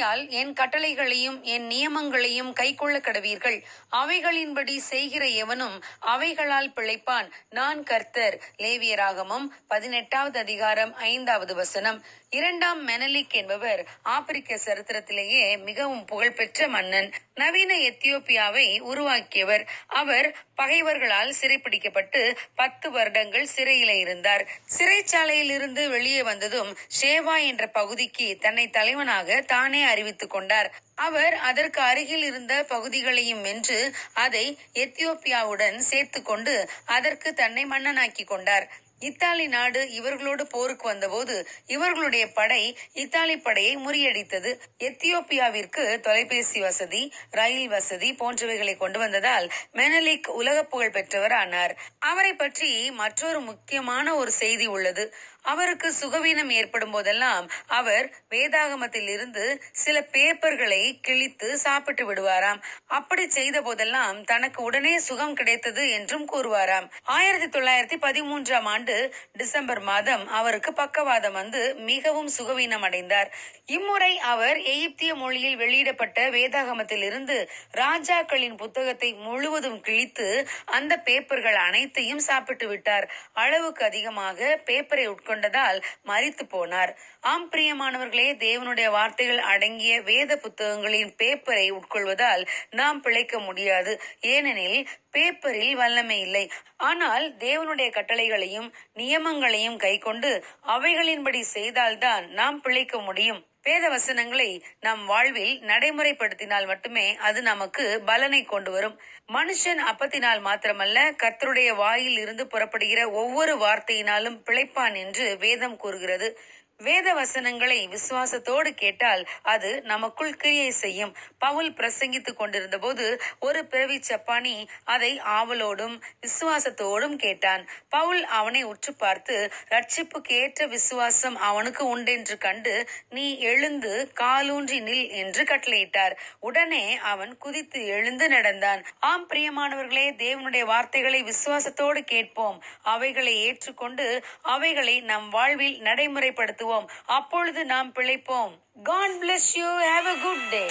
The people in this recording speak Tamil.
ஆகையால் என் கட்டளைகளையும் என் நியமங்களையும் கைக்கொள்ள கடவீர்கள். அவைகளின்படி செய்கிற எவனும் அவைகளால் பிழைப்பான். நான் கர்த்தர். லேவியராகமம் பதினெட்டாவது அதிகாரம் ஐந்தாவது வசனம். இரண்டாம் மெனலிக் என்பவர் ஆப்பிரிக்க சரித்திரத்திலேயே மிகவும் புகழ்பெற்ற மன்னன். நவீன எத்தியோப்பியாவை உருவாக்கியவர். அவர் பகைவர்களால் சிறைப்பிடிக்கப்பட்டு பத்து வருடங்கள் சிறையில இருந்தார். சிறைச்சாலையில் இருந்து வெளியே வந்ததும் ஷேவா என்ற பகுதிக்கு தன்னை தலைவனாக தானே அறிவித்துக் கொண்டார். அவர் அதற்கு அருகில் இருந்த பகுதிகளையும் வென்று அதை எத்தியோப்பியாவுடன் சேர்த்து கொண்டு அதற்கு தன்னை மன்னனாக்கி கொண்டார். இத்தாலி நாடு இவர்களோடு போருக்கு வந்தபோது இவர்களுடைய படை இத்தாலி படையை முறியடித்தது. எத்தியோப்பியாவிற்கு தொலைபேசி வசதி ரயில் வசதி போன்றவைகளை கொண்டு வந்ததால் மெனலிக் உலக புகழ் பெற்றவர் ஆனார் அவரை பற்றி மற்றொரு முக்கியமான ஒரு செய்தி உள்ளது. அவருக்கு சுகவீனம் ஏற்படும் போதெல்லாம் அவர் வேதாகமத்தில் இருந்து சில பேப்பர்களை கிழித்து சாப்பிட்டு விடுவாராம். அப்படி செய்த போதெல்லாம் தனக்கு உடனே சுகம் கிடைத்தது என்றும் கூறுவாராம். ஆயிரத்தி தொள்ளாயிரத்தி பதிமூன்றாம் ஆண்டு டிசம்பர் மாதம் அவருக்கு பக்கவாதம் வந்து மிகவும் சுகவீனம் அடைந்தார் இம்முறை அவர் எகிப்திய மொழியில் வெளியிடப்பட்ட வேதாகமத்தில் இருந்து ராஜாக்களின் புத்தகத்தை முழுவதும் கிழித்து அந்த பேப்பர்கள் அனைத்தையும் சாப்பிட்டு விட்டார். அளவுக்கு அதிகமாக பேப்பரை உட்கொண்டதால் மறித்து போனார். ஆம் பிரியமானவர்களே தேவனுடைய வார்த்தைகள் அடங்கிய வேத புத்தகங்களின் பேப்பரை உட்கொள்வதால் நாம் பிழைக்க முடியாது. ஏனெனில் பேப்பரில் வல்லமை இல்லை. ஆனால் தேவனுடைய கட்டளைகளையும் நியமங்களையும் கைக்கொண்டு அவைகளின்படி செய்தால்தான் நாம் பிழைக்க முடியும். வேத வசனங்களை நம் வாழ்வில் நடைமுறைப்படுத்தினால் மட்டுமே அது நமக்கு பலனை கொண்டு வரும். மனுஷன் அப்பத்தினால் மாத்திரமல்ல கர்த்தருடைய வாயில் இருந்து புறப்படுகிற ஒவ்வொரு வார்த்தையினாலும் பிழைப்பான் என்று வேதம் கூறுகிறது. வேத வசனங்களை விசுவாசத்தோடு கேட்டால் அது நமக்குள் கிரியை செய்யும். பவுல் பிரசங்கித்துக் கொண்டிருந்த போது ஒரு பிறவி சப்பானி அதை ஆவலோடும் விசுவாசத்தோடும் கேட்டான். பவுல் அவனை உற்று பார்த்து ரட்சிப்புக்கு ஏற்ற விசுவாசம் அவனுக்கு உண்டென்று கண்டு நீ எழுந்து காலூன்றி நில் என்று கட்டளையிட்டார். உடனே அவன் குதித்து எழுந்து நடந்தான். ஆம் பிரியமானவர்களே தேவனுடைய வார்த்தைகளை விசுவாசத்தோடு கேட்போம். அவைகளை ஏற்றுக்கொண்டு அவைகளை நம் வாழ்வில் நடைமுறைப்படுத்துவோம். அப்பொழுது நாம் பிழைப்போம். God bless you have a good day